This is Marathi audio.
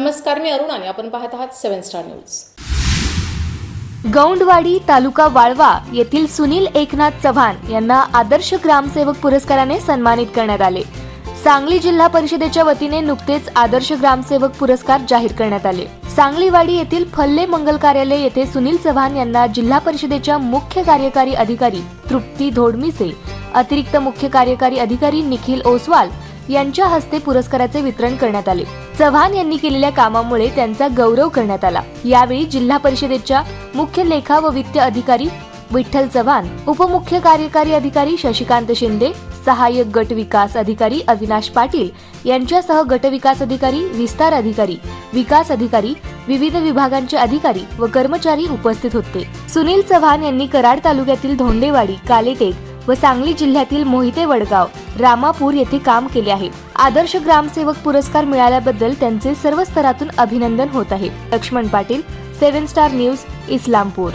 नमस्कार मी अरुण आणि आपण पाहत आहात seven star news. Gaundwadi taluka Walwa येथील सुनील एकनाथ चव्हाण यांना आदर्श ग्रामसेवक पुरस्काराने सन्मानित करण्यात आले. सांगली जिल्हा परिषदेच्या वतीने नुकतेच आदर्श ग्रामसेवक पुरस्कार जाहीर करण्यात आले. सांगलीवाडी येथील फल्ले मंगल कार्यालय येथे सुनील चव्हाण यांना जिल्हा परिषदेच्या मुख्य कार्यकारी अधिकारी तृप्ती धोडमिसे अतिरिक्त मुख्य कार्यकारी अधिकारी निखिल ओसवाल यांच्या हस्ते पुरस्काराचे वितरण करण्यात आले. चव्हाण यांनी केलेल्या कामामुळे त्यांचा गौरव करण्यात आला. यावेळी जिल्हा परिषदेच्या मुख्य लेखा व वित्त अधिकारी विठ्ठल चव्हाण उपमुख्य कार्यकारी अधिकारी शशिकांत शिंदे सहाय्यक गट विकास अधिकारी अविनाश पाटील यांच्यासह गट विकास अधिकारी विस्तार अधिकारी विकास अधिकारी विविध विभागांचे अधिकारी व कर्मचारी उपस्थित होते. सुनील चव्हाण यांनी कराड तालुक्यातील धोंडेवाडी कालेटेक व सांगली जिल्ह्यातील मोहिते वडगाव रामापूर येथे काम केले आहे. आदर्श ग्रामसेवक पुरस्कार मिळाल्याबद्दल त्यांचे सर्व स्तरातून अभिनंदन होत आहे. Laxman Patil seven star news Islampur.